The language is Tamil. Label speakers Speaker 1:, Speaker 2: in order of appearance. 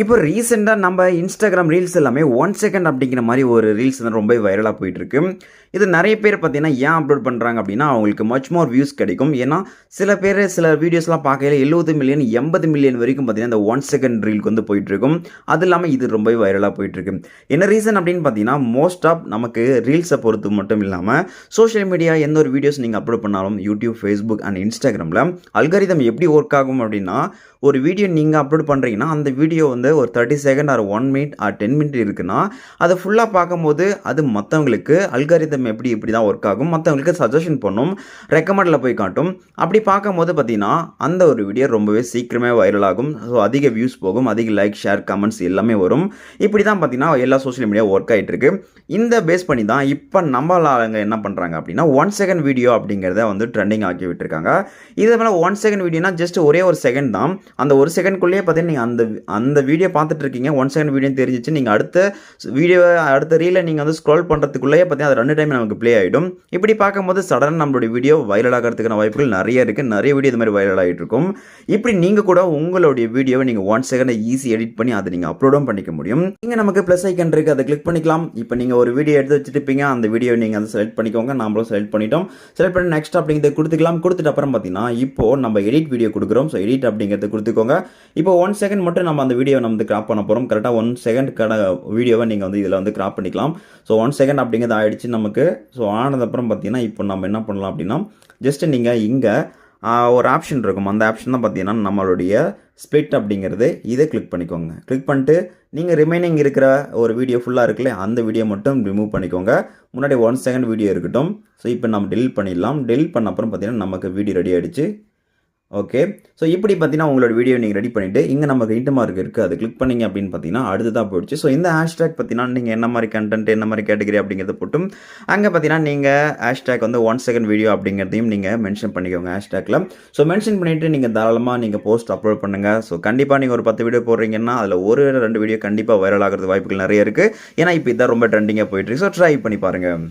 Speaker 1: இப்போ ரீசெண்டாக நம்ம இன்ஸ்டாகிராம் ரீல்ஸ் எல்லாமே ஒன் செகண்ட் அப்படிங்கிற மாதிரி ஒரு ரீல்ஸ் வந்து ரொம்ப வைரலாக போயிட்டுருக்கு. இது நிறைய பேர் பார்த்தீங்கன்னா ஏன் அப்லோட் பண்ணுறாங்க அப்படின்னா அவங்களுக்கு மச் மோர் வியூஸ் கிடைக்கும். ஏன்னா சில பேர் சில வீடியோஸ்லாம் பார்க்கையில எழுபது மில்லியன் எண்பது மில்லியன் வரைக்கும் பார்த்தீங்கன்னா இந்த ஒன் செகண்ட் ரீலுக்கு வந்து போயிட்டுருக்கும். அது இல்லாமல் இது ரொம்ப வைரலாக போயிட்டுருக்கு. என்ன ரீசன் அப்படின்னு பார்த்தீங்கன்னா மோஸ்ட் ஆஃப் நமக்கு ரீல்ஸை பொறுத்து மட்டும் இல்லாமல் சோஷியல் மீடியா எந்த ஒரு வீடியோஸ் நீங்கள் அப்லோட் பண்ணாலும் யூடியூப் ஃபேஸ்புக் அண்ட் இன்ஸ்டாகிராமில் அல்காரிதம் எப்படி ஒர்க் ஆகும் அப்படின்னா ஒரு வீடியோ நீங்கள் அப்லோட் பண்ணுறீங்கன்னா அந்த வீடியோ வந்து வந்து ஒரு thirty second or one minute or ten minute இருக்குன்னா அதை ஃபுல்லாக பார்க்கும்போது அது மற்றவங்களுக்கு அல்காரிதம் எப்படி இப்படி தான் ஒர்க் ஆகும் மற்றவங்களுக்கு சஜஷன் பண்ணும் ரெக்கமெண்டில் போய் காட்டும். அப்படி பார்க்கும்போது பார்த்திங்கன்னா அந்த ஒரு வீடியோ ரொம்பவே சீக்கிரமே வைரல் ஆகும். ஸோ அதிக வியூஸ் போகும் அதிக லைக் ஷேர் கமெண்ட்ஸ் எல்லாமே வரும். இப்படி தான் பார்த்தீங்கன்னா எல்லா சோஷியல் மீடியா ஒர்க் ஆகிட்டு இருக்கு இந்த பேஸ் பண்ணி தான் இப்போ நம்ம ஆளுங்க என்ன பண்ணுறாங்க அப்படின்னா ஒன் செகண்ட் வீடியோ அப்படிங்கிறத வந்து ட்ரெண்டிங் ஆக்கி விட்டுருக்காங்க. இதே போல் ஒன் செகண்ட் வீடியோனா ஜஸ்ட் ஒரே ஒரு செகண்ட் தான். அந்த ஒரு செகண்ட்குள்ளேயே பார்த்தீங்கன்னா நீங்கள் அந்த அந்த வீடியோ பார்த்துட்டு இருக்கீங்க ஒன் செகண்ட் வீடியோ தெரிஞ்சிச்சு. நீங்கள் அடுத்த வீடியோ அடுத்த ரீலை நீங்கள் வந்து ஸ்க்ரோல் பண்ணுறதுக்குள்ளேயே பார்த்தீங்கன்னா அது ரெண்டு டைம் நமக்கு ப்ளே ஆகிடும் இப்படி பார்க்கும்போது சடனாக நம்மளுடைய வீடியோ வைரல் ஆகிறதுக்கான வாய்ப்புகள் நிறைய இருக்குது நிறைய வீடியோ இது மாதிரி வைரல் ஆகிட்டு இருக்கும் இப்படி நீங்கள் கூட உங்களுடைய வீடியோவை நீங்கள் ஒன் செகண்ட் ஈஸி எடிட் பண்ணி அதை நீங்கள் அப்லோடும் பண்ணிக்க முடியும். இங்கே நமக்கு ப்ளஸ் ஐக்கன் இருக்குது அதை கிளிக் பண்ணிக்கலாம். இப்போ நீங்கள் ஒரு வீடியோ எடுத்து வச்சுருப்பீங்க அந்த வீடியோ நீங்கள் அதை செலக்ட் பண்ணிக்கோங்க. நம்மளும் செலக்ட் பண்ணிட்டோம். செலக்ட் பண்ணி நெக்ஸ்ட் அப்படிங்கிறத கொடுத்துக்கலாம். கொடுத்துட்டு அப்புறம் பார்த்தீங்கன்னா இப்போ நம்ம எடிட் வீடியோ கொடுக்குறோம். ஸோ எடிட் அப்படிங்கிறத கொடுத்துக்கோங்க. இப்போ ஒன் செகண்ட் மட்டும் நம்ம அந்த வீடியோ நம்ம வந்து கிராப் பண்ண போகிறோம் கரெக்டாக ஒன் செகண்ட்க்கான வீடியோவை நீங்கள் வந்து இதில் வந்து கிராப் பண்ணிக்கலாம். ஸோ ஒன் செகண்ட் அப்படிங்கிறது ஆகிடுச்சு நமக்கு. ஸோ ஆனதுக்கப்புறம் பார்த்தீங்கன்னா இப்போ நம்ம என்ன பண்ணலாம் அப்படின்னா ஜஸ்ட் நீங்கள் இங்கே ஒரு ஆப்ஷன் இருக்கும். அந்த ஆப்ஷன் தான் பார்த்தீங்கன்னா நம்மளுடைய ஸ்ப்ளிட் அப்படிங்கிறது. இதை கிளிக் பண்ணிக்கோங்க. கிளிக் பண்ணிட்டு நீங்கள் ரிமைனிங் இருக்கிற ஒரு வீடியோ ஃபுல்லாக இருக்குல்ல அந்த வீடியோ மட்டும் ரிமூவ் பண்ணிக்கோங்க. முன்னாடி ஒன் செகண்ட் வீடியோ இருக்கட்டும். ஸோ இப்போ நம்ம டெலிட் பண்ணிடலாம். டெலிட் பண்ண அப்புறம் பார்த்தீங்கன்னா நமக்கு வீடியோ ரெடி ஆகிடுச்சு ஓகே ஸோ இப்படி பார்த்தீங்கன்னா உங்களோட வீடியோ நீங்கள் ரெடி பண்ணிவிட்டு இங்கே நமக்கு இன்ட்டு மார்க் இருக்குது அது கிளிக் பண்ணிங்க அப்படின்னு பார்த்தீங்கன்னா அடுத்ததாக போயிடுச்சு. ஸோ இந்த ஹேஷ்டேக் பார்த்தீங்கன்னா நீங்கள் என்ன மாதிரி கண்டென்ட் என்ன மாதிரி கேட்டகரி அப்படிங்கிறத போட்டும் அங்கே பார்த்தீங்கன்னா நீங்கள் ஹேஷ்டேக் வந்து ஒன் செகண்ட் வீடியோ அப்படிங்கிறதையும் நீங்கள் மென்ஷன் பண்ணிக்கோங்க ஹேஷ்டேக்கில் ஸோ மென்ஷன் பண்ணிவிட்டு நீங்கள் தாராளமாக நீங்கள் போஸ்ட் அப்லோட் பண்ணுங்கள் ஸோ கண்டிப்பாக நீங்கள் ஒரு பத்து வீடியோ போடுறீங்கன்னா அதில் ஒரு ரெண்டு வீடியோ கண்டிப்பாக வைரல் ஆகிறது வாய்ப்புகள் நிறைய இருக்குது ஏன்னா இப்போ இதான் ரொம்ப ட்ரெண்டிங்காக போயிட்டுருக்கு ஸோ ட்ரை பண்ணி பாருங்கள்